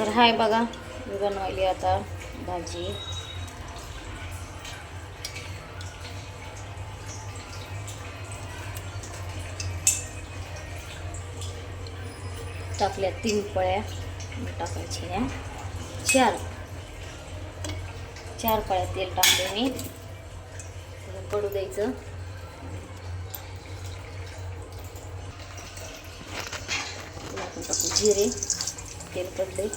तर हाय बघा मी बनवायली आता भाजी. टाकल्या तीन पळ्या टाकायच्या चार. चार पळ्या तेल टाकले मी. पडू द्यायचं. आपण टाकू जिरे तेल पडले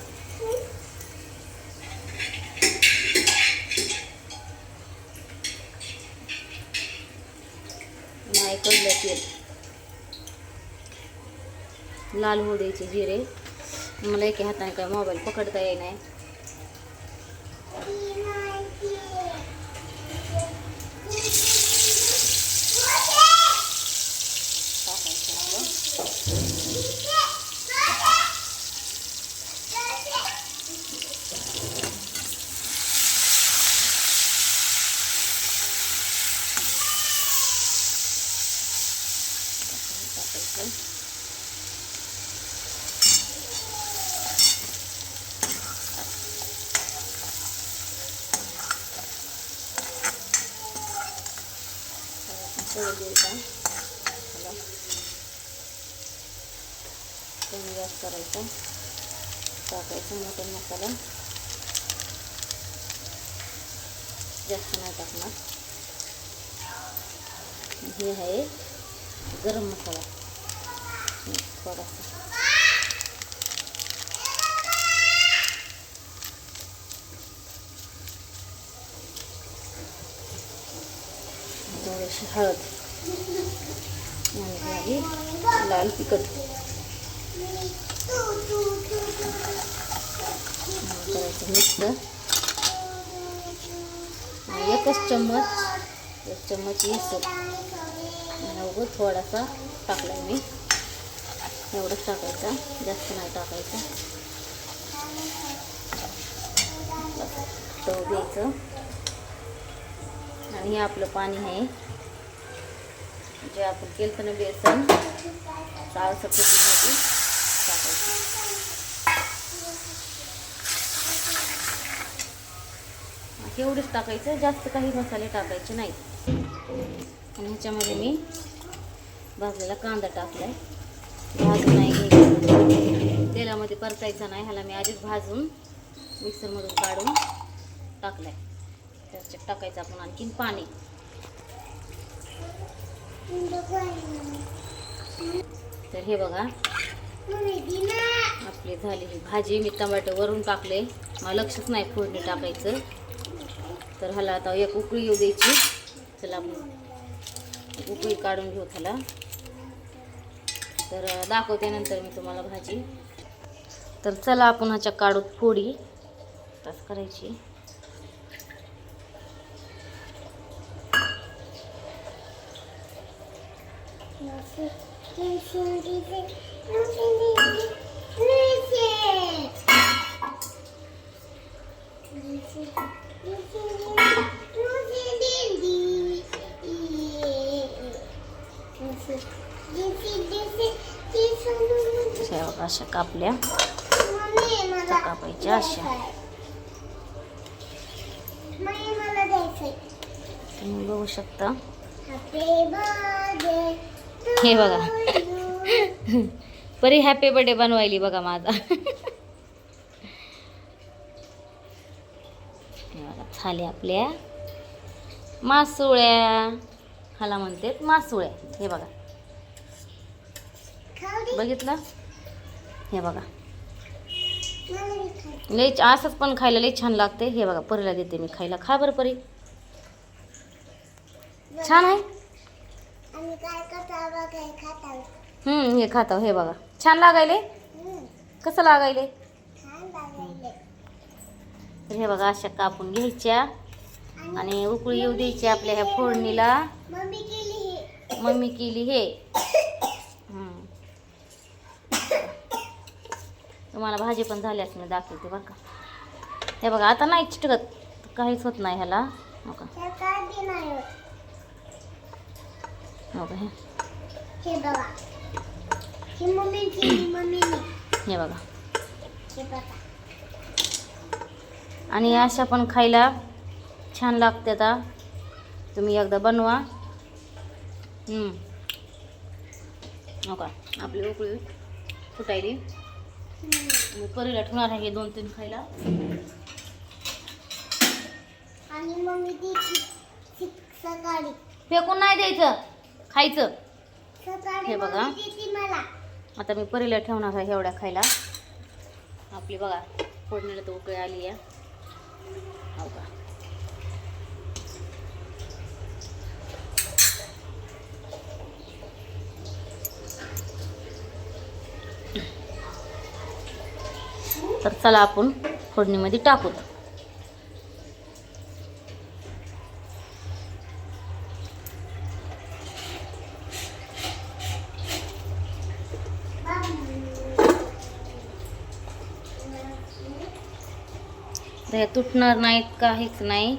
नाही तेल. लाल होऊ द्यायचे जिरे. मला एका हाताने काय मोबाईल पकडता येई नाही टाकायचं आपलं. टाकायचं तळू द्यायचा कमी गॅस करायचा टाकायचा मटन मसाला जास्त नाही टाकणार हे आहे गरम मसाला. थोडासा. थोडीशी हळद. आणि झाली लाल तिखट. करायचं मिक्स आणि एकच चम्मच एक चम्मच येसर. आणि उगं थोडासा टाकला मी. एवढंच टाकायचा. जास्त नाही टाकायचं. टव द्यायचं आणि हे आपलं पाणी आहे. जे आपण केलं ना बेसन चाळ सफेदी भाजी टाकायची एवढंच टाकायचं जास्त काही मसाले टाकायचे नाहीत. आणि ह्याच्यामध्ये मी भाजलेला कांदा टाकलाय. भाजून नाही तेलामध्ये परतायचा नाही ह्याला मी आधीच भाजून मिक्सरमधून काढून टाकलाय. त्याच्यात टाकायचं आपण आणखीन पाणी. तर हे बघा. आपली झाली ही भाजी. मी टमाटो वरून टाकले. मला लक्षच नाही फोडणी टाकायचं. तर ह्याला आता एक उकळी येऊ द्यायची. चला आपण उकळी काढून घेऊ त्याला. तर दाखवते नंतर मी तुम्हाला भाजी. तर चला आपण ह्याच्या काढूत फोडी. तस करायची. अशा कापल्या. कापायच्या अशा. तुम्ही बघू शकता. हे बघा. परी हॅपी बर्थडे बनवायली बघा माझा. हे बघा झाले आपल्या. मासुळ्या. ह्याला म्हणते मासुळ्या. हे बघा. बघितलं? हे बघा. लई असंच पण खायला लई छान लागते हे बघा परीला देते मी खायला. खा बरं परी. छान आहे? हम्म हे खातो हे बघा. छान लागायले? कसं लागायले? हे बघा अशा कापून घ्यायच्या. आणि उकळी येऊ द्यायची आपल्या ह्या फोडणीला. मम्मी केली हे. तुम्हाला भाजी पण झाली असं मी दाखवते बरं का. हे बघा आता नाही चिटकत. काहीच होत नाही ह्याला. हो का हो का हे बघा ही मम्मी केली मम्मीने हे बघा हे बघा आणि अशा पण खायला छान लागते आता तुम्ही एकदा बनवा. हो का आपली उकळी फुटायली परीला ठेवणार आहे दोन तीन खायला आणि मम्मी ती सकाळी फेकून नाही द्यायचं खायचं? हे बघा. आता मी परीला ठेवणार आहे एवढ्या खायला. आपली बघा फोडणीला तर उकळी आली आहे. हो का? तर चला आपण फोडणीमध्ये टाकूत. तर हे तुटणार नाहीत काहीच नाही.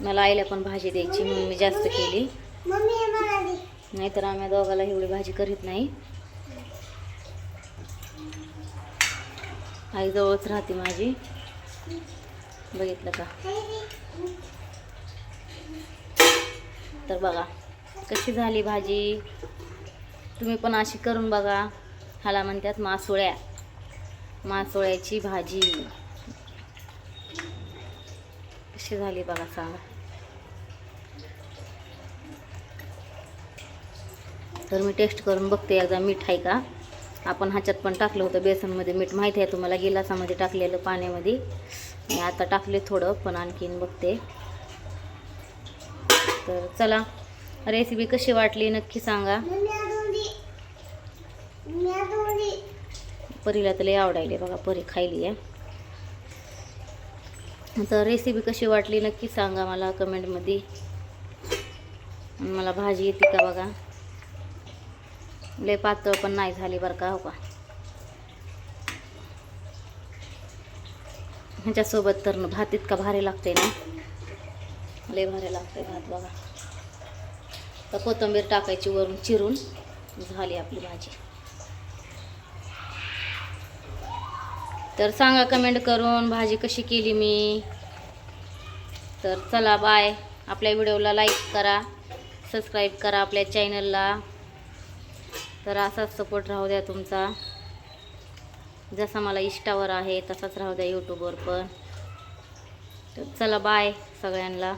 मला आईला पण भाजी द्यायची म्हणून मी जास्त केली. नाहीतर आम्ही दोघाला एवढी भाजी करीत नाही. आई जवळच राहते माझी. बघितलं का. तर बघा कशी झाली भाजी? तुम्ही पण अशी करून बघा. ह्याला म्हणतात मासोळ्या. मासोळ्याची भाजी. कशी झाली बघा सांगा तर मी टेस्ट करून बघते एकदा मीठ आहे का? आपण ह्याच्यात पण टाकलं होतं बेसनमध्ये मीठ. माहिती आहे तुम्हाला गिलासामध्ये टाकलेलं पाण्यामध्ये. मी आता टाकले थोडं पण आणखीन बघते. तर चला रेसिपी कशी वाटली नक्की सांगा. परीला तर लई आवडायले बघा परी खायली आहे. तर रेसिपी कशी वाटली नक्की सांगा मला कमेंटमध्ये मला भाजी येते का बघा. लय पातळ पण नाही झाली बरं का हो का. ह्याच्यासोबत तर भात इतका भारी लागते ना. लय भारी लागते भात बघा. तर कोथिंबीर टाकायची वरून चिरून झाली आपली भाजी. तर सांगा कमेंट करून भाजी कशी केली मी. तर चला बाय आपल्या व्हिडिओला लाईक करा सबस्क्राईब करा आपल्या चॅनलला तर असाच सपोर्ट राहू द्या तुमचा. जसा मला इष्टावर आहे तसाच राहू द्या यूट्यूबवर पण. तर चला बाय सगळ्यांना.